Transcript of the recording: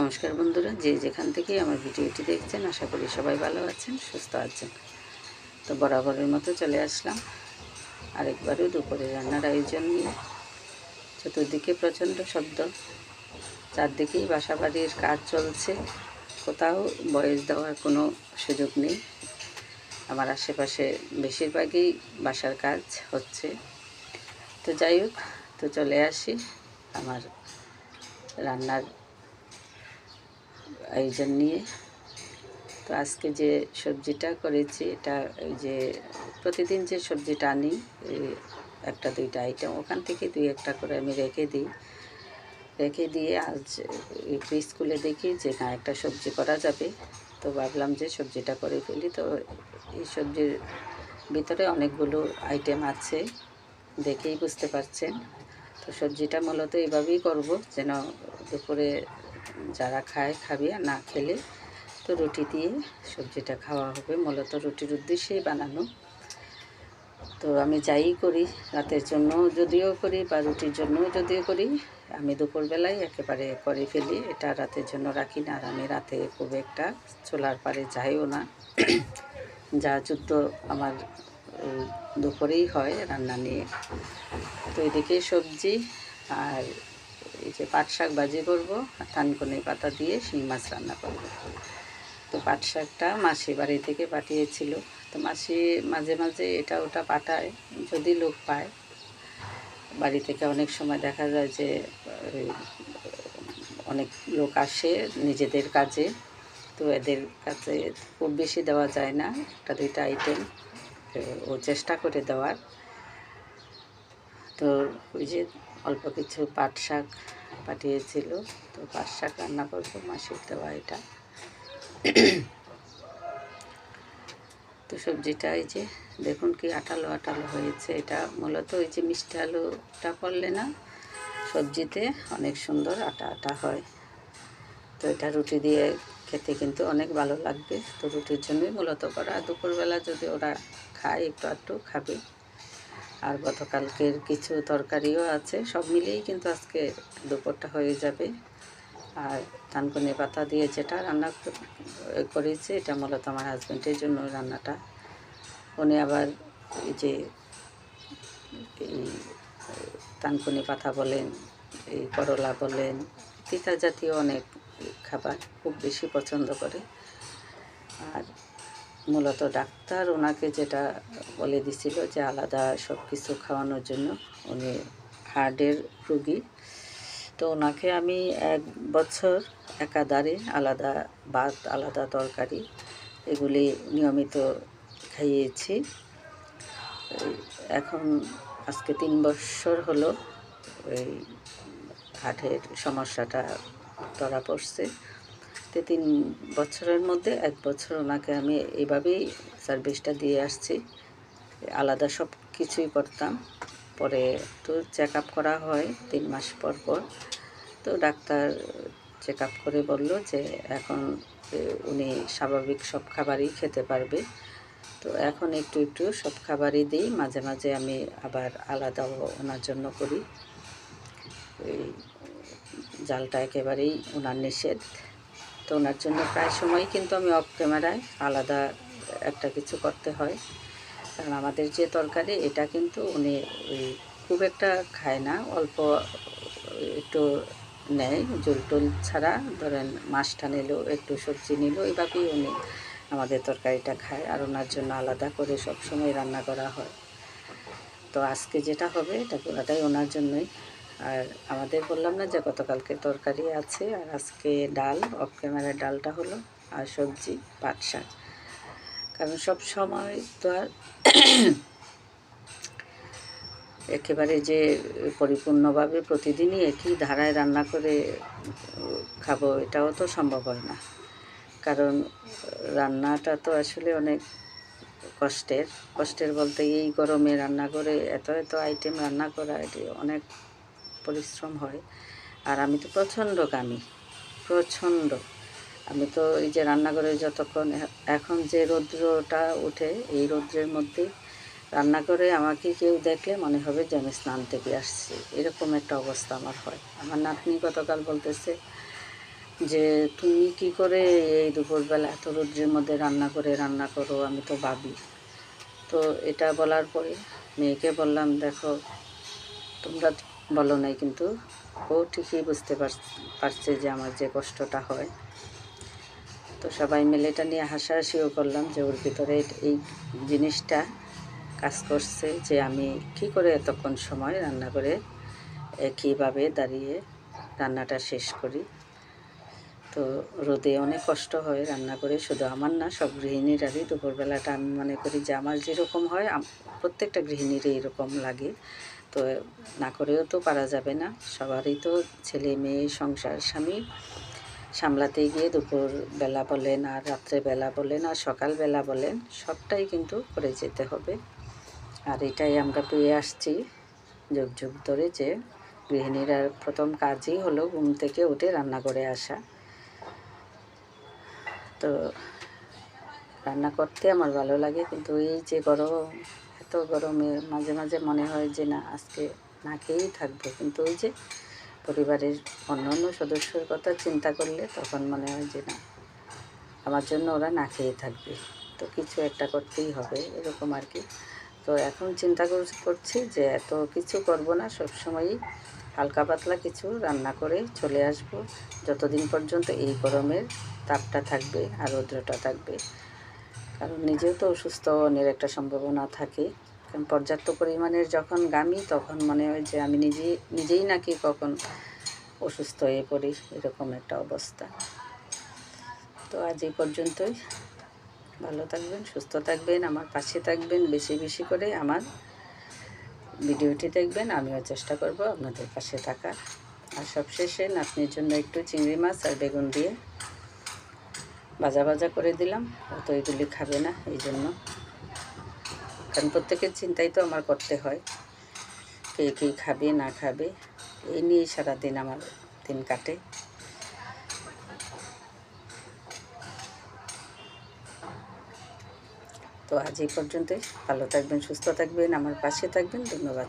নমস্কার বন্ধুরা, যে যেখান থেকে আমার ভিডিওটি দেখছেন, আশা করি সবাই ভালো আছেন, সুস্থ আছেন। তো বরাবরের মতো চলে আসলাম আরেকবারও দুপুরে রান্নার আয়োজন নিয়ে। চতুর্দিকে প্রচণ্ড শব্দ, চারদিকেই বাসা বাড়ির কাজ চলছে, কোথাও বয়স দেওয়ার কোনো সুযোগ নেই। আমার আশেপাশে বেশিরভাগই বাসার কাজ হচ্ছে। তো যাই হোক, তো চলে আসি আমার রান্নার আয়োজন নিয়ে। তো আজকে যে সবজিটা করেছি, এটা এই যে প্রতিদিন যে সবজিটা আনি একটা, দুইটা আইটেম ওখান থেকে দুই একটা করে আমি রেখে দিই। রেখে দিয়ে আজ একটু স্কুলে দেখি যে না একটা সবজি করা যাবে। তো ভাবলাম যে সবজিটা করে ফেলি। তো এই সবজির ভিতরে অনেকগুলো আইটেম আছে, দেখেই বুঝতে পারছেন। তো সবজিটা মূলত এভাবেই করব, যেন দুপুরে যারা খায়, খাবে আর না খেলে তো রুটি দিয়ে সবজিটা খাওয়া হবে। মূলত রুটির উদ্দেশ্যেই বানানো। তো আমি যাই করি রাতের জন্য, যদিও করি বা রুটির জন্য যদিও করি, আমি দুপুরবেলায় একেবারে করে ফেলি। এটা রাতের জন্য রাখি না আর আমি রাতে খুব একটা চোলার পারে যাইও না। যা যুদ্ধ আমার দুপুরেই হয় রান্না নিয়ে। তো এদিকে সবজি আর এই যে পাট শাক ভাজি করব আর থানকুনি পাতা দিয়ে শিং মাছ রান্না করব। তো পাট শাকটা মাসি বাড়ি থেকে পাঠিয়েছিল। তো মাসি মাঝে মাঝে এটা ওটা পাঠায়, যদি লোক পায়। বাড়ি থেকে অনেক সময় দেখা যায় যে অনেক লোক আসে নিজেদের কাজে। তো এদের কাছে খুব বেশি দেওয়া যায় না, একটা দুইটা আইটেম ও চেষ্টা করে দেওয়ার। তো ওই যে অল্প কিছু পাট শাক পাঠিয়েছিল। তো শাক রান্না করব মাসির দেওয়া এটা। তো সবজিটা এই যে, দেখুন কি আটালো আঠালো হয়েছে। এটা মূলত ওই যে মিষ্টি আলুটা করলে না, সবজিতে অনেক সুন্দর আটা আটা হয়। তো এটা রুটি দিয়ে খেতে কিন্তু অনেক ভালো লাগবে। তো রুটির জন্যই মূলত করা। দুপুরবেলা যদি ওরা খায়, একটু একটু খাবে। আর গতকালকের কিছু তরকারিও আছে। সব মিলিয়েই কিন্তু আজকে দুপুরটা হয়ে যাবে। আর থানকুনি পাতা দিয়ে যেটা রান্না কর- করেছি, এটা মূলত আমার হাজব্যান্ডের জন্য রান্নাটা। উনি আবার এই যে, এই থানকুনি পাতা বলেন, এই করলা বলেন, তিতা জাতীয় অনেক খাবার খুব বেশি পছন্দ করে। আর মূলত ডাক্তার ওনাকে যেটা বলে দিছিল যে আলাদা সব কিছু খাওয়ানোর জন্য উনি হার্টের রুগী। তো ওনাকে আমি এক বছর একাধারে আলাদা ভাত, আলাদা তরকারি এগুলি নিয়মিত খাইয়েছি। এখন আজকে তিন বছর হলো ওই হার্টের সমস্যাটা ধরা পড়ছে। তো তিন বছরের মধ্যে, এক বছর ওনাকে আমি এইভাবেই সার্ভিসটা দিয়ে আসছি। আলাদা সব কিছুই করতাম। পরে একটু চেক আপ করা হয় তিন মাস পর পর। তো ডাক্তার চেক আপ করে বলল যে, এখন উনি স্বাভাবিক সব খাবারই খেতে পারবে। তো এখন একটু একটু সব খাবারই দিই, মাঝে মাঝে আমি আবার আলাদাও ওনার জন্য করি। জালটা একেবারেই ওনার নিষেধ। তো ওনার জন্য প্রায় সময় কিন্তু আমি অফ ক্যামেরায় আলাদা একটা কিছু করতে হয়। কারণ আমাদের যে তরকারি, এটা কিন্তু উনি ওই খুব একটা খায় না, অল্প একটু নেয়। জল টল ছাড়া ধরেন মাছটা নিল একটু সবজি নিল এইভাবেই উনি আমাদের তরকারিটা খায় আর ওনার জন্য আলাদা করে সব সময় রান্না করা হয়। তো আজকে যেটা হবে, এটা পুরাটাই ওনার জন্যই। আর আমাদের বললাম না যে গতকালকে তরকারি আছে, আর আজকে ডাল, অফ ক্যামেরার ডালটা হলো আর সবজি পাট শাক। কারণ সব সময় তো আর একেবারে যে পরিপূর্ণভাবে প্রতিদিনই একই ধারায় রান্না করে খাব, এটাও তো সম্ভব হয় না। কারণ রান্নাটা তো আসলে অনেক কষ্টের। কষ্টের বলতে এই গরমে রান্না করে এত এত আইটেম রান্না করা, এটি অনেক পরিশ্রম হয়। আর আমি তো প্রচণ্ড কামি প্রচণ্ড। আমি তো এই যে রান্নাঘরে যতক্ষণ এখন যে রৌদ্রটা ওঠে, এই রৌদ্রের মধ্যে রান্না করে আমাকে কেউ দেখলে মনে হবে যে আমি স্নান থেকে আসছি। এরকম একটা অবস্থা আমার হয়। আমার নাতনি গতকাল বলতেছে যে, তুমি কি করে এই দুপুরবেলা এত রোদ্রের মধ্যে রান্না করে, রান্না করো? আমি তো ভাবি। তো এটা বলার পরে মেয়েকে বললাম, দেখো, তোমরা বলো নাই কিন্তু ও ঠিকই বুঝতে পার- পারছে যে আমার যে কষ্টটা হয়। তো সবাই মিলে এটা নিয়ে হাসাহাসিও করলাম যে ওর ভিতরে এই জিনিসটা কাজ করছে যে আমি কি করে এতক্ষণ সময় রান্না করে একইভাবে দাঁড়িয়ে রান্নাটা শেষ করি। তো রোদে অনেক কষ্ট হয় রান্না করে, শুধু আমার না, সব গৃহিণীরারই। দুপুরবেলাটা আমি মনে করি যে আমার যেরকম হয় প্রত্যেকটা গৃহিণীরই এরকম লাগে। তো না করেও তো পারা যাবে না। সবারই তো ছেলে, মেয়ে, সংসার, স্বামী। সামলাতে গিয়ে দুপুর বেলা বলেন আর রাত্রেবেলা বলেন আর সকালবেলা বলেন, সবটাই কিন্তু করে যেতে হবে। আর এটাই আমরা পেয়ে আসছি যুগ যুগ ধরে যে গৃহিণীরা প্রথম কাজই হলো ঘুম থেকে উঠে রান্না করে আসা। তো রান্না করতে আমার ভালো লাগে, কিন্তু এই যে গরম এত গরমে মাঝে মাঝে মনে হয় যে না, আজকে না খেয়েই থাকব। কিন্তু ওই যে পরিবারের অন্য অন্য সদস্যর কথা চিন্তা করলে তখন মনে হয় যে না, আমার জন্য ওরা না খেয়ে থাকবে। তো কিছু একটা করতেই হবে, এরকম আর কি। তো এখন চিন্তা করছি যে এত কিছু করব না, সবসময়ই হালকা পাতলা কিছু রান্না করে চলে আসব। যতদিন পর্যন্ত এই গরমের তাপটা থাকবে আর রৌদ্রটা থাকবে। কারণ নিজেও তো অসুস্থ হওয়ার একটা সম্ভাবনা থাকে। কারণ পর্যাপ্ত পরিমাণের যখন গামি, তখন মনে হয় যে আমি নিজে নিজেই নাকি কখন অসুস্থ হয়ে পড়ি, এরকম একটা অবস্থা। তো আজ এই পর্যন্তই। ভালো থাকবেন, সুস্থ থাকবেন, আমার পাশে থাকবেন, বেশি বেশি করে আমার ভিডিওটি দেখবেন, আমিও চেষ্টা করব আপনাদের পাশে থাকার। আর সবশেষে নাতনির জন্য একটু চিংড়ি মাছ আর বেগুন দিয়ে ভাজা ভাজা করে দিলাম, ও তো এগুলি খাবে না, এই জন্য। কারণ প্রত্যেকের চিন্তাই তো আমার করতে হয়, কে কে খাবে, না খাবে। এই নিয়েই সারাদিন আমার দিন কাটে। তো আজ এই পর্যন্তই। ভালো থাকবেন, সুস্থ থাকবেন, আমার পাশে থাকবেন। ধন্যবাদ